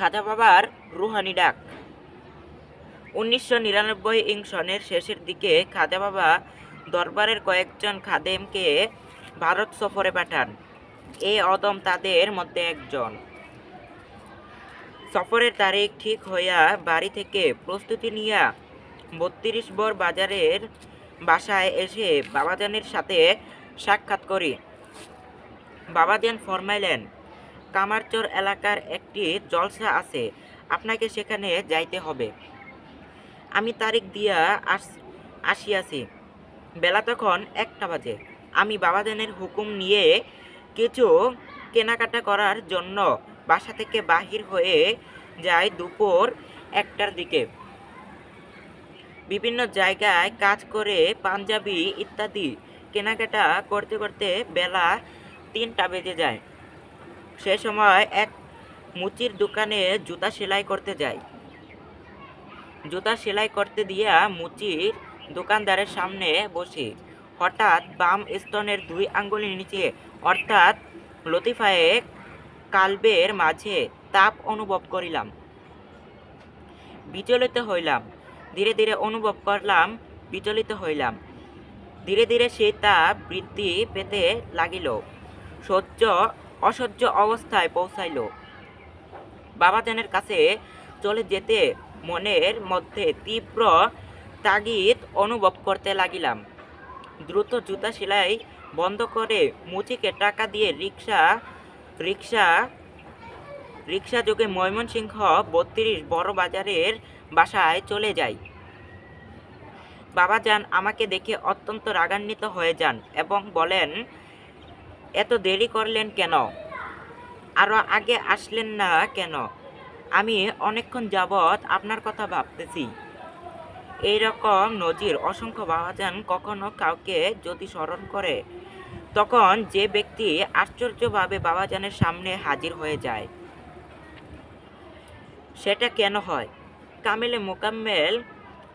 খাজা বাবার রুহানি ডাক। উনিশশো নিরানব্বই ইং সনের শেষের দিকে খাজা বাবা দরবারের কয়েকজন খাদেমকে ভারত সফরে পাঠান। এ অদম তাদের মধ্যে একজন। সফরের তারিখ ঠিক হইয়া বাড়ি থেকে প্রস্তুতি নিয়া বত্রিশ বর বাজারের বাসায় এসে বাবাজানের সাথে সাক্ষাৎ করি। বাবাজান ফরমাইলেন কামারচর এলাকার একটি জলসা আছে। আপনাকে সেখানে যাইতে হবে। আমি তারিখ দিয়া আস, আসিয়াছি। বেলা তখন একটা বাজে। আমি বাবাজানের হুকুম নিয়ে কিছু কেনাকাটা করার জন্য বাসা থেকে বাহির হয়ে যাই দুপুর একটার দিকে। বিভিন্ন জায়গায় কাজ করে পাঞ্জাবি ইত্যাদি কেনাকাটা করতে করতে বেলা তিনটা বেজে যায়। সে সময় এক মুচির দোকানে জুতা সেলাই করতে যাই জুতা সেলাই করতে দিয়া মুচির দোকানদারের সামনে বসে। হঠাৎ বাম স্তনের দুই আঙ্গুলের নিচে, অর্থাৎ লতিফায়ে কালবের মাঝে তাপ অনুভব করিলাম। বিচলিত হইলাম। ধীরে ধীরে অনুভব করলাম, বিচলিত হইলাম। ধীরে ধীরে সেই তাপ বৃদ্ধি পেতে লাগিল। সহ্য অসহ্য অবস্থায় পৌঁছাইল। বাবাজানের কাছে চলে যেতে মনের মধ্যে তীব্র তাগিদ অনুভব করতে লাগিলাম। দ্রুত জুতা সেলাই বন্ধ করে মুচিকে টাকা দিয়ে রিক্সা রিক্সা রিক্সা যোগে ময়মনসিংহ বত্রিশ বড় বাজারের বাসায় চলে যাই। বাবাজান আমাকে দেখে অত্যন্ত রাগান্বিত হয়ে যান এবং বলেন এত দেরি করলেন কেন? আরও আগে আসলেন না কেন? আমি অনেকক্ষণ যাবৎ আপনার কথা ভাবতেছি। এই রকম নজির অসংখ্য বাবাজান কখনো কাউকে যদি স্মরণ করে, তখন যে ব্যক্তি আশ্চর্যভাবে বাবাজানের সামনে হাজির হয়ে যায়। সেটা কেন হয়? কামেলে মোকাম্মেল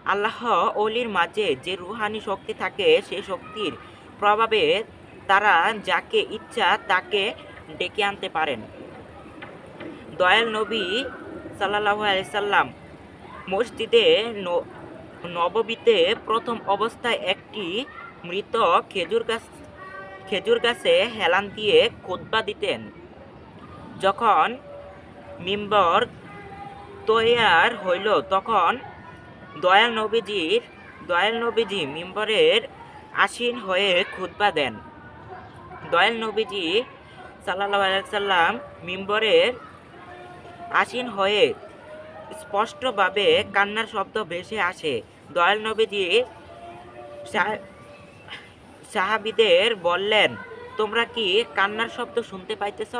আল্লাহ অলির মাঝে যে রুহানি শক্তি থাকে, সেই শক্তির প্রভাবে তারা যাকে ইচ্ছা তাকে ডেকে আনতে পারেন। দয়াল নবী সাল্লাহ সাল্লাম মসজিদে নববীতে প্রথম অবস্থায় একটি মৃত খেজুর গাছ, খেজুর গাছে হেলান দিয়ে খুতবা দিতেন। যখন মিম্বর তৈয়ার হইল, তখন দয়াল নবীজির, দয়াল নবীজি মিম্বরের আসীন হয়ে খুতবা দেন। দয়াল নবীজি সাল্লাহ সাল্লাম মিম্বরের আসীন হয়ে স্পষ্টভাবে কান্নার শব্দ ভেসে আসে। দয়াল নবীজি সাহাবিদের বললেন, তোমরা কি কান্নার শব্দ শুনতে পাইতেছ?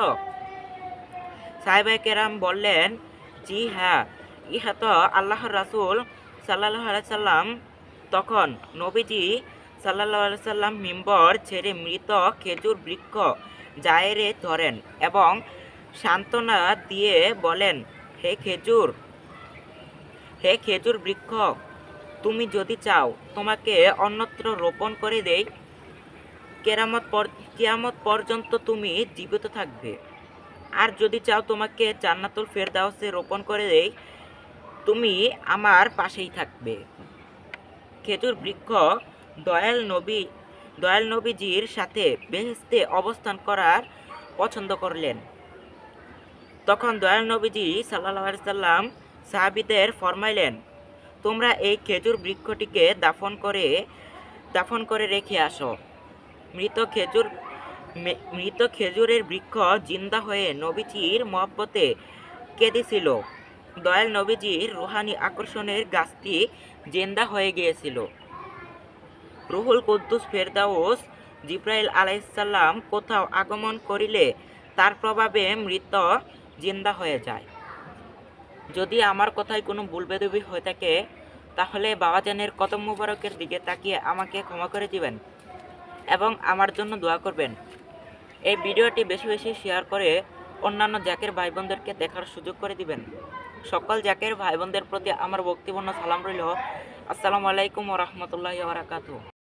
সাহেবাই কেরাম বললেন, জি হ্যাঁ ইহা তো আল্লাহর রাসূল সাল্লাহ সাল্লাম তখন নবীজি সাল্লাহ সাল্লাম মিম্বর ছেড়ে মৃত খেজুর বৃক্ষ জায়েরে ধরেন এবং সান্ত্বনা দিয়ে বলেন, হে খেজুর হে খেজুর বৃক্ষ, তুমি যদি চাও তোমাকে অন্যত্র রোপণ করে দেই, কেরামত কিয়ামত পর্যন্ত তুমি জীবিত থাকবে। আর যদি চাও তোমাকে জান্নাতুল ফেরদাউসে রোপণ করে দেই, তুমি আমার পাশেই থাকবে। খেজুর বৃক্ষ দয়াল নবী, দয়াল নবীজির সাথে বেহেস্তে অবস্থান করার পছন্দ করলেন। তখন দয়াল নবীজি সাল্লাহ সাল্লাম সাহাবিদের ফরমাইলেন, তোমরা এই খেজুর বৃক্ষটিকে দাফন করে দাফন করে রেখে আসো। মৃত খেজুর মৃত খেজুরের বৃক্ষ জিন্দা হয়ে নবীজির মহব্বতে কেঁদেছিল দয়াল নবীজির রুহানি আকর্ষণের গাছটি জেন্দা হয়ে গিয়েছিল। রুহুল কুদ্দুস ফেরদাউস জিব্রাইল আলাইসাল্লাম কোথাও আগমন করিলে তার প্রভাবে মৃত জিন্দা হয়ে যায়। যদি আমার কথায় কোনো ভুল বেদবি হয়ে থাকে, তাহলে বাবাজানের কদম মুবারকের দিকে তাকিয়ে আমাকে ক্ষমা করে দিবেন এবং আমার জন্য দোয়া করবেন। এই ভিডিওটি বেশি বেশি শেয়ার করে অন্যান্য জাকের ভাই বোনদেরকে দেখার সুযোগ করে দিবেন। সকল জাকের ভাই বোনদের প্রতি আমার বক্তিপূর্ণ সালাম রইল। আসসালামু আলাইকুম রহমতুল্লাহ বারাকাতু